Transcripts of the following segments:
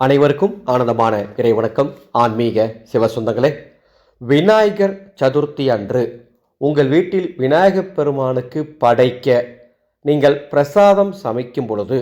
அனைவருக்கும் ஆனந்தமான இறை வணக்கம். ஆன்மீக சிவசுந்தங்களே விநாயகர் சதுர்த்தி அன்று உங்கள் வீட்டில் விநாயகப் பெருமானுக்கு படைக்க நீங்கள் பிரசாதம் சமைக்கும் பொழுது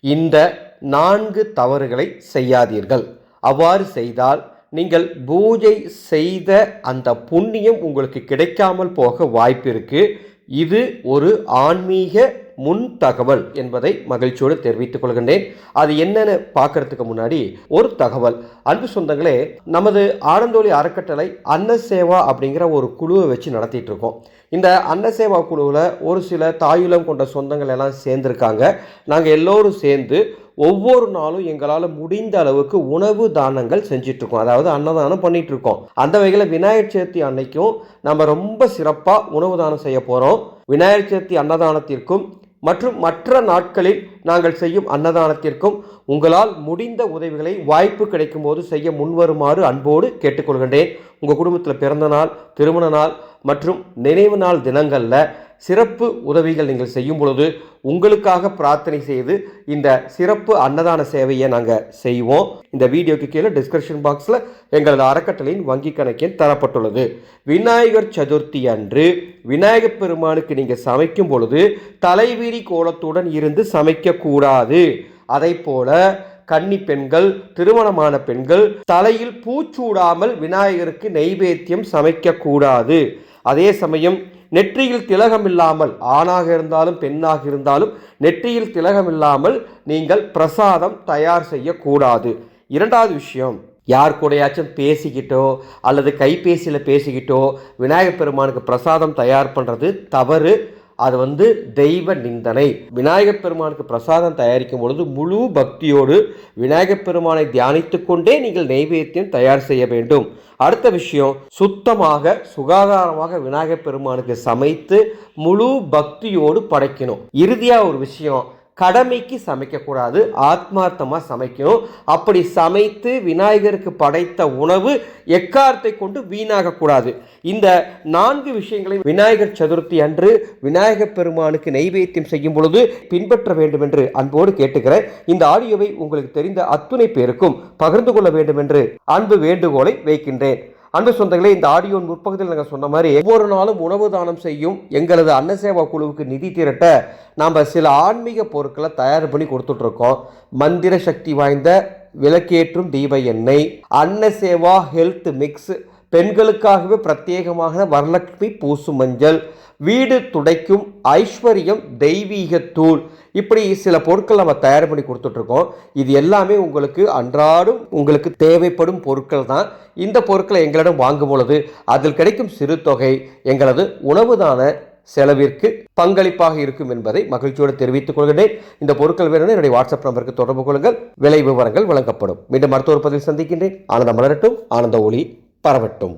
இந்த நான்கு தவறுகளை செய்யாதீர்கள். அவ்வாறு செய்தால் நீங்கள் பூஜை செய்த அந்த புண்ணியம் உங்களுக்கு கிடைக்காமல் போக வாய்ப்பிருக்கு. இது ஒரு ஆன்மீக முன் தகவல் என்பதை மகிழ்ச்சியோடு தெரிவித்துக் கொள்கின்றேன். அது என்னன்னு பார்க்கறதுக்கு முன்னாடி ஒரு தகவல். அன்பு சொந்தங்களே நமது ஆனந்தோலி அறக்கட்டளை அன்னசேவா அப்படிங்கிற ஒரு குழுவை வச்சு நடத்திட்டு இருக்கோம் இந்த அன்னசேவா குழுவில் ஒரு சில தாயுலம் கொண்ட சொந்தங்கள் எல்லாம் சேர்ந்துருக்காங்க. நாங்கள் எல்லோரும் சேர்ந்து ஒவ்வொரு நாளும் எங்களால் முடிந்த அளவுக்கு உணவு தானங்கள் செஞ்சிட்ருக்கோம். அதாவது அன்னதானம் பண்ணிகிட்ருக்கோம் இருக்கோம் அந்த வகையில் விநாயகர் சதுர்த்தி அன்னைக்கும் நம்ம ரொம்ப சிறப்பாக உணவு தானம் செய்ய போகிறோம் விநாயகர் சதுர்த்தி அன்னதானத்திற்கும் மற்றும் மற்ற நாட்களில் நாங்கள் செய்யும் அன்னதானத்திற்கும் உங்களால் முடிந்த உதவிகளை வாய்ப்பு கிடைக்கும் போது செய்ய முன்வருமாறு அன்போடு கேட்டுக்கொள்கின்றேன். உங்கள் குடும்பத்தில் பிறந்த நாள் திருமண நாள் மற்றும் நினைவு நாள் தினங்களில் சிறப்பு உதவிகள் நீங்கள் செய்யும் பொழுது உங்களுக்காக பிரார்த்தனை செய்து இந்த சிறப்பு அன்னதான சேவையை நாங்கள் செய்வோம். இந்த வீடியோக்கு கீழே டிஸ்கிரிப்ஷன் பாக்ஸில் எங்களது அறக்கட்டளையின் வங்கி கணக்கில் தரப்பட்டுள்ளது. விநாயகர் சதுர்த்தி அன்று விநாயகப் பெருமானுக்கு நீங்கள் சமைக்கும் பொழுது தலைவிரி கோலத்துடன் இருந்து சமைக்கக்கூடாது அதை போல கன்னி பெண்கள் திருமணமான பெண்கள் தலையில் பூச்சூடாமல் விநாயகருக்கு நெய்வேத்தியம் சமைக்கக்கூடாது அதே சமயம் நெற்றியில் திலகம் இல்லாமல் ஆணாக இருந்தாலும் பெண்ணாக இருந்தாலும் நெற்றியில் திலகம் இல்லாமல் நீங்கள் பிரசாதம் தயார் செய்யக்கூடாது. இரண்டாவது விஷயம் யார் கூடயாச்சும் பேசிக்கிட்டோ அல்லது கைபேசியில் பேசிக்கிட்டோ விநாயகப் பெருமானுக்கு பிரசாதம் தயார் பண்ணுறது தவறு. அது வந்து தெய்வ நிந்தனை. விநாயகப் பெருமானுக்கு பிரசாதம் தயாரிக்கும் பொழுது முழு பக்தியோடு விநாயகப் பெருமானை தியானித்து கொண்டே நீங்கள் நெய்வேத்தியம் தயார் செய்ய வேண்டும். அடுத்த விஷயம் சுத்தமாக சுகாதாரமாக விநாயகப் பெருமானுக்கு சமைத்து முழு பக்தியோடு படைக்கணும். இறுதியாக ஒரு விஷயம் கடமைக்கு சமைக்கக்கூடாது ஆத்மார்த்தமாக சமைக்கணும். அப்படி சமைத்து விநாயகருக்கு படைத்த உணவு எக்காரத்தை கொண்டு வீணாகக்கூடாது. இந்த நான்கு விஷயங்களை விநாயகர் சதுர்த்தி அன்று விநாயகர் பெருமானுக்கு நெய்வேத்தியம் செய்யும் பொழுது பின்பற்ற வேண்டும் என்று அன்போடு கேட்டுக்கிறேன். இந்த ஆடியோவை உங்களுக்கு தெரிந்த அத்துணை பேருக்கும் பகிர்ந்து கொள்ள வேண்டும் என்று அன்பு வேண்டுகோளை வைக்கின்றேன். அன்பு சொந்தங்களே இந்த ஆடியோ முற்பகுதியில் நாங்கள் சொன்ன மாதிரி ஒவ்வொரு நாளும் உணவு தானம் செய்யும் எங்களது அன்னசேவா குழுவுக்கு நிதி திரட்ட நாம் சில ஆன்மீக பொருட்களை தயார் பண்ணி கொடுத்துட்ருக்கோம். மந்திர சக்தி வாய்ந்த விளக்கேற்றும் தீப எண்ணெய் அன்னசேவா ஹெல்த் மிக்ஸ் பெண்களுக்காகவே பிரத்யேகமாக வரலட்சுமி பூசு மஞ்சள் வீடு துடைக்கும் ஐஸ்வர்யம் தெய்வீக தூள் இப்படி சில பொருட்கள் நம்ம தயார் பண்ணி கொடுத்துட்ருக்கோம். இது எல்லாமே உங்களுக்கு அன்றாடும் உங்களுக்கு தேவைப்படும் பொருட்கள் தான். இந்த பொருட்களை எங்களிடம் வாங்கும் பொழுது அதில் கிடைக்கும் சிறு தொகை எங்களது உணவுதான செலவிற்கு பங்களிப்பாக இருக்கும் என்பதை மகிழ்ச்சியோடு தெரிவித்துக் கொள்கிறேன் இந்த பொருட்கள் வேணும்னு என்னுடைய வாட்ஸ்அப் நம்பருக்கு தொடர்பு கொள்ளுங்கள். விலை விவரங்கள் வழங்கப்படும். மீண்டும் மருத்துவர் பதிவில் சந்திக்கின்றேன். ஆனந்தம் மலரட்டும். ஆனந்த ஒளி. பரவட்டும்.